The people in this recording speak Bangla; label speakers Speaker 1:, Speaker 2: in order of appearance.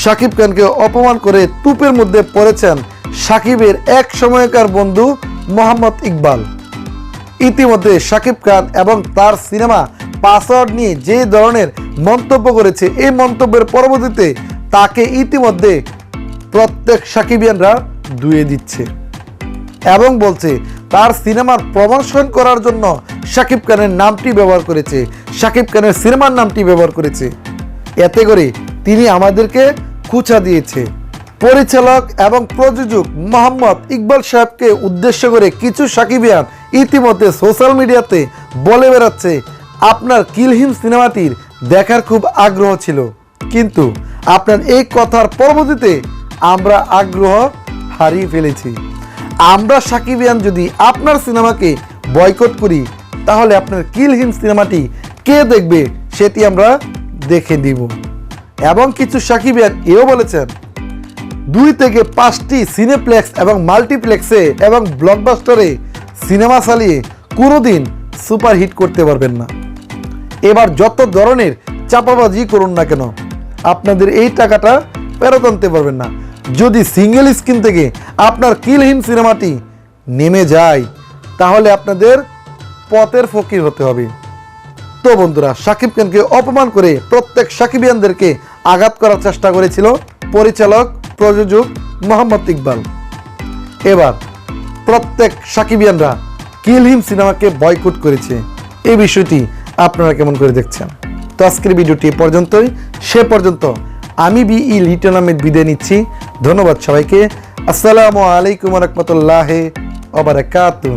Speaker 1: শাকিব খানকে অপমান করে তুপের মধ্যে পড়েছেন সাকিবের এক সময়কার বন্ধু মোহাম্মদ ইকবাল। ইতিমধ্যে শাকিব খান এবং তার সিনেমা পাসওয়ার্ড নিয়ে যে ধরনের মন্তব্য করেছে, এই মন্তব্যের পরবর্তীতে তাকে ইতিমধ্যে প্রত্যেক সাকিবিয়ানরা ধুয়ে দিচ্ছে এবং বলছে, তার সিনেমার প্রমোশন করার জন্য শাকিব খানের নামটি ব্যবহার করেছে শাকিব খানের সিনেমার নামটি ব্যবহার করেছে। এতে করে তিনি আমাদেরকে খুচা দিয়েছে। পরিচালক এবং প্রযোজক মোহাম্মদ ইকবাল সাহেবকে উদ্দেশ্য করে কিছু সাকিবিয়ান ইতিমধ্যে সোশ্যাল মিডিয়াতে বলে বেড়াচ্ছে, আপনার কিলহিম সিনেমাটির দেখার খুব আগ্রহ ছিল। কিন্তু আপনার এই কথার পরবর্তীতে আমরা আগ্রহ হারিয়ে ফেলেছি। আমরা সাকিবিয়ান যদি আপনার সিনেমাকে বয়কট করি, তাহলে আপনার কিলহিম সিনেমাটি কে দেখবে সেটি আমরা দেখে দিব এবং কিছু সাকিবিয়ান এও বলেছেন, দুই থেকে পাঁচটি সিনেপ্লেক্স এবং মাল্টিপ্লেক্সে এবং ব্লকবাস্টারে সিনেমা চালিয়ে কোনোদিন সুপারহিট করতে পারবেন না। এবার যত ধরনের চাপাবাজি করুন না কেন, আপনাদের এই টাকাটা ফেরত আনতে পারবেন না। যদি সিঙ্গেল স্ক্রিন থেকে আপনার কিলহীন সিনেমাটি নেমে যায়, তাহলে আপনাদের পথের ফকির হতে হবে। তো বন্ধুরা, সাকিব খানকে অপমান করে প্রত্যেক সাকিবিয়ানদেরকে আঘাত করার চেষ্টা করেছিল পরিচালক, প্রযোজক মোহাম্মদ ইকবাল। এবার প্রত্যেক সাকিবিয়ানরা কিল হিম সিনেমাকে বয়কট করেছে। এই বিষয়টি আপনারা কেমন করে দেখছেন? তো আজকের ভিডিওটি পর্যন্তই। সে পর্যন্ত আমি বি ই লিটন আহমেদ বিদায় নিচ্ছি। ধন্যবাদ সবাইকে। আসসালামু আলাইকুম রহমতুল্লাহ ওবরাকাতুহ